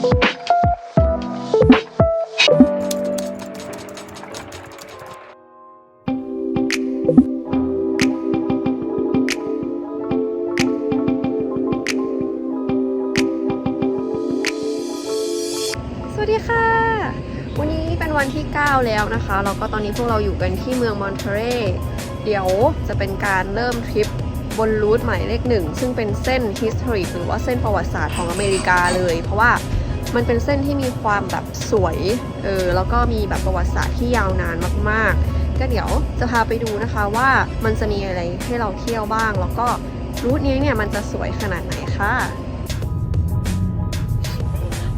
สวัสดีค่ะ วันนี้เป็นวันที่ 9 แล้วนะคะแล้วก็ตอนนี้พวกเราอยู่กันที่เมืองมอนเทเรเดี๋ยวจะเป็นการเริ่มทริปบนรูทหมายเลขหนึ่ง ซึ่งเป็นเส้น history หรือว่าเส้นประวัติศาสตร์ของอเมริกาเลย เพราะว่า มันเป็นเส้นที่มีความแบบสวย เออ แล้วก็มีแบบประวัติศาสตร์ที่ยาวนานมากๆ ก็เดี๋ยวจะพาไปดูนะคะว่ามันจะมีอะไรให้เราเที่ยวบ้าง แล้วก็รูทนี้เนี่ยมันจะสวยขนาดไหนค่ะ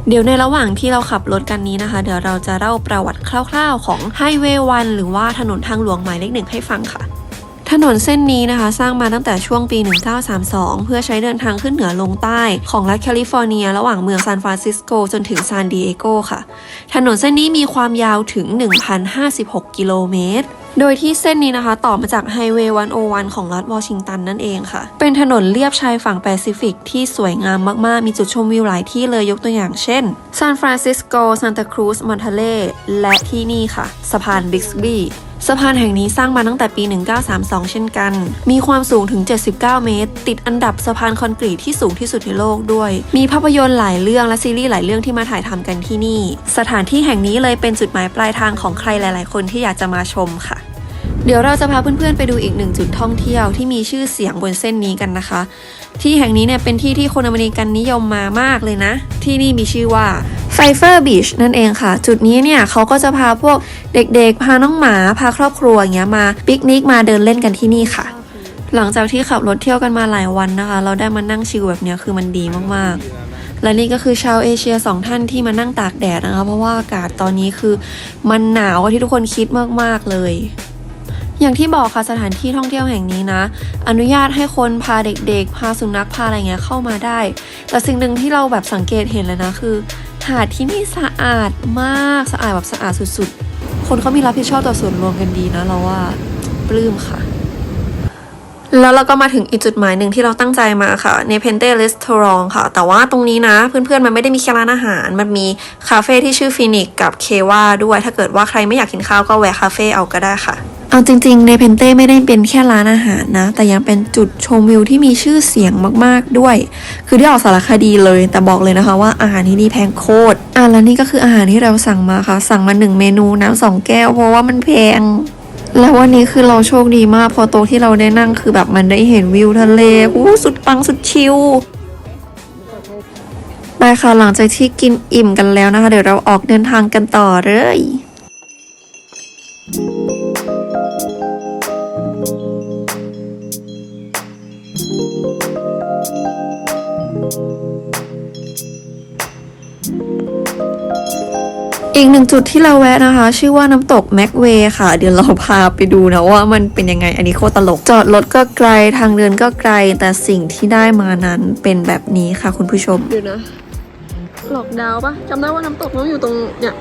เดี๋ยวในระหว่างที่เราขับรถกันนี้นะคะ เดี๋ยวเราจะเล่าประวัติคร่าวๆ ของไฮเวย์วันหรือว่าถนนทางหลวงหมายเลขหนึ่งให้ฟังค่ะ ถนนเส้นนี้นะคะ สร้างมาตั้งแต่ช่วงปี 1932 เพื่อใช้เดินทางขึ้นเหนือลงใต้ของรัฐแคลิฟอร์เนีย ระหว่างเมืองซานฟรานซิสโกจนถึงซานดิเอโกค่ะ ถนนเส้นนี้มีความยาวถึง 1,056 กิโลเมตรโดยที่เส้นนี้นะคะต่อมาจากไฮเวย์101 ของรัฐวอชิงตันนั่นเองค่ะ เป็นถนนเลียบชายฝั่งแปซิฟิกที่สวยงามมาก ๆ มีจุดชมวิวหลายที่เลยยกตัวอย่างเช่นซานฟรานซิสโกซานตาครูซมอนทาเลและที่นี่ค่ะ สะพานบิ๊กสบี สะพานแห่งนี้สร้างมาตั้งแต่ปี 1932 เช่นกัน มีความสูงถึง 79 เมตร ติดอันดับสะพานคอนกรีตที่สูงที่สุดในโลกด้วย มีภาพยนตร์หลายเรื่องและซีรีส์หลายเรื่องที่มาถ่ายทำกันที่นี่ สถานที่แห่งนี้เลยเป็นจุดหมายปลายทางของใครหลาย ๆ คนที่อยากจะมาชมค่ะ เดี๋ยวเราจะพาเพื่อนๆไปดูอีกหนึ่งจุดท่องเที่ยวที่มีชื่อเสียงบนเส้นนี้กันนะคะ ที่แห่งนี้เนี่ยเป็นที่ที่คนอเมริกันนิยมมามากเลยนะ ที่นี่มีชื่อว่าไฟเฟอร์บีชนั่นเองค่ะ จุดนี้เนี่ยเขาก็จะพาพวกเด็กๆ พาน้องหมาพาครอบครัวอย่างเงี้ยมาปิกนิกมาเดินเล่นกันที่นี่ค่ะ หลังจากที่ขับรถเที่ยวกันมาหลายวันนะคะ เราได้มานั่งชิลแบบเนี้ยคือมันดีมากๆและนี่ก็คือชาวเอเชียสองท่านที่มานั่งตากแดดนะคะ เพราะว่าอากาศตอนนี้คือมันหนาวกว่าที่ทุกคนคิดมาก ๆ เลย อย่างที่บอกค่ะสถานที่ท่องเที่ยวแห่งนี้นะ อนุญาตให้คนพาเด็กๆ พาสุนัขพาอะไรเงี้ยเข้ามาได้ แต่สิ่งหนึ่งที่เราแบบสังเกตเห็นเลยนะคือ หาดที่นี่สะอาดมากสะอาดแบบสะอาดสุดๆ คนเขามีรับผิดชอบต่อส่วนรวมกันดีนะเราว่าปลื้มค่ะ แล้วเราก็มาถึงอีกจุดหมายหนึ่งที่เราตั้งใจมาค่ะในเพนเต้รีสอร์ทค่ะ แต่ว่าตรงนี้นะ เพื่อนๆมันไม่ได้มีแค่ร้านอาหาร มันมีคาเฟ่ที่ชื่อฟินิกกับเคว่าด้วยถ้าเกิดว่าใครไม่อยากกินข้าวก็แวะคาเฟ่เอาก็ได้ค่ะ เอาจริงๆในเพนเต้ไม่ได้เป็นแค่ร้านอาหารนะ แต่ยังเป็นจุดชมวิวที่มีชื่อเสียงมากๆด้วย คือที่ออกสารคดีเลย แต่บอกเลยนะคะว่าอาหารที่นี่แพงโคตรอะแล้วนี่ก็คืออาหารที่เราสั่งมาค่ะ สั่งมาหนึ่งเมนูน้ำสองแก้วเพราะว่ามันแพงแล้ววันนี้คือเราโชคดีมากพอโต๊ะที่เราได้นั่งคือแบบมันได้เห็นวิวทะเลอู้สุดปังสุดชิลไปค่ะหลังจากที่กินอิ่มกันแล้วนะคะ เดี๋ยวเราออกเดินทางกันต่อเลย อีกหนึ่งจุดที่เราแวะนะคะ ชื่อว่าน้ำตกแม็กเวย์ค่ะ เดี๋ยวเราพาไปดูนะว่ามันเป็นยังไงอันนี้โคตรตลก จอดรถก็ไกลทางเดินก็ไกลแต่สิ่งที่ได้มานั้นเป็นแบบนี้ค่ะคุณผู้ชมเดี๋ยวนะหลอกดาวปะจำได้ว่าน้ำตกมันอยู่ตรงเนี่ย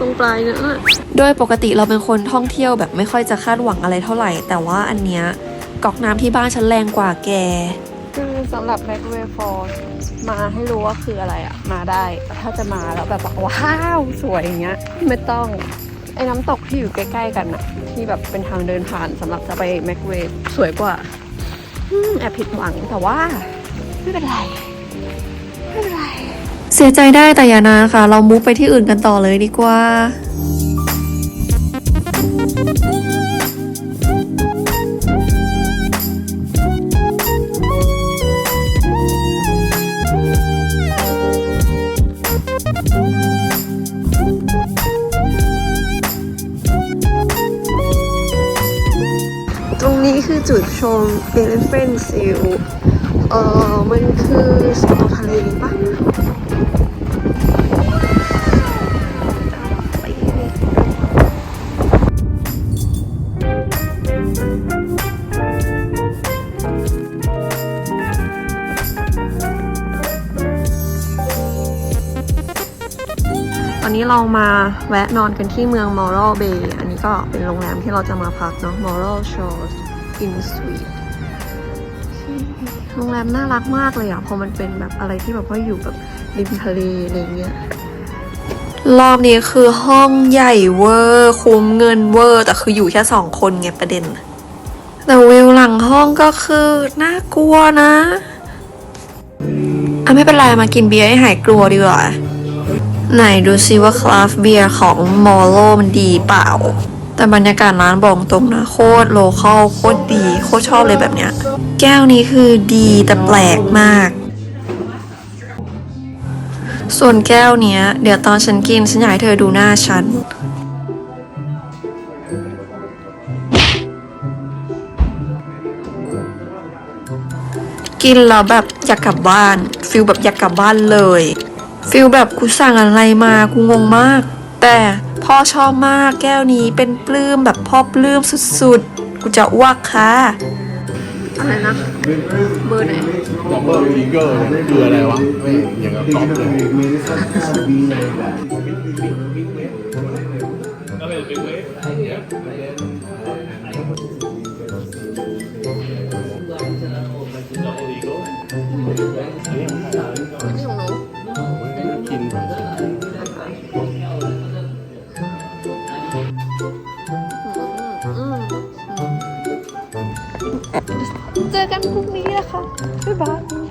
ตรงปลายเนี่ยน่ะโดยปกติเราเป็นคนท่องเที่ยวแบบไม่ค่อยจะคาดหวังอะไรเท่าไหร่ แต่ว่าอันเนี้ยก๊อกน้ำที่บ้านฉันแรงกว่าแก คือสำหรับ b a c w a y Falls มาให้รู้ว่าคืออะไรอะมาได้ ถ้าจะมาแล้วแบบว่าว้าวสวยอย่างเงี้ย ไม่ต้องไอ้น้ำตกที่อยู่ใกล้ ๆ กันอะที่แบบเป็นทางเดินผ่านสำหรับจะไป m a c w a y สวยกว่าแอบผิดหวังแต่ว่าไม่เป็นไรไม่เป็นไร เสียใจได้แต่อย่านาค่ะ เรามุกไปที่อื่นกันต่อเลยดีกว่า ตรงนี้คือจุดชมเบลลิเฟนซิลเออมันคือสุดโตทะเลปะ นี้เรามาแวะนอนกันที่เมือง Moral Bay อันนี้ก็เป็นโรงแรมที่เราจะมาพักเนาะ Moral Shores in Suite โรงแรมน่ารักมากเลยอะเพอมันเป็นแบบอะไรที่แบบว่าอยู่แบบริมทะเลอะไรเงี้ยรอบนี้คือห้องใหญ่เวอร์ คุ้มเงินเวอร์ แต่คืออยู่แค่สองคนไงประเด็น แต่วิวหลังห้องก็คือน่ากลัวนะอะไม่เป็นไรมากินเบียร์ให้หายกลัวดีกว่า ไหนดูซิว่าคราฟเบียร์ของมอโลมันดีเปล่า แต่บรรยากาศร้านบอกตรงนะ โคตรโลเคอลโคตรดี โคตรชอบเลยแบบเนี้ย แก้วนี้คือดีแต่แปลกมาก ส่วนแก้วเนี้ย เดี๋ยวตอนฉันกิน ฉันอยากให้เธอดูหน้าฉัน กินแล้วแบบอยากกลับบ้านฟิลแบบอยากกลับบ้านเลย ฟิลแบบกูสั่งอะไรมากูงงมาก แต่พ่อชอบมากแก้วนี้เป็นปลื้มแบบพ่อปลื้มสุดๆ กูจะอ้วกค่ะ อะไรนะ เบอร์ไหนดับเบิลอีเกิลเนี่ยคืออะไรวะไม่อย่างกับก๊อปเลยอั พรุ่งนี้นะคะบ๊ายบาย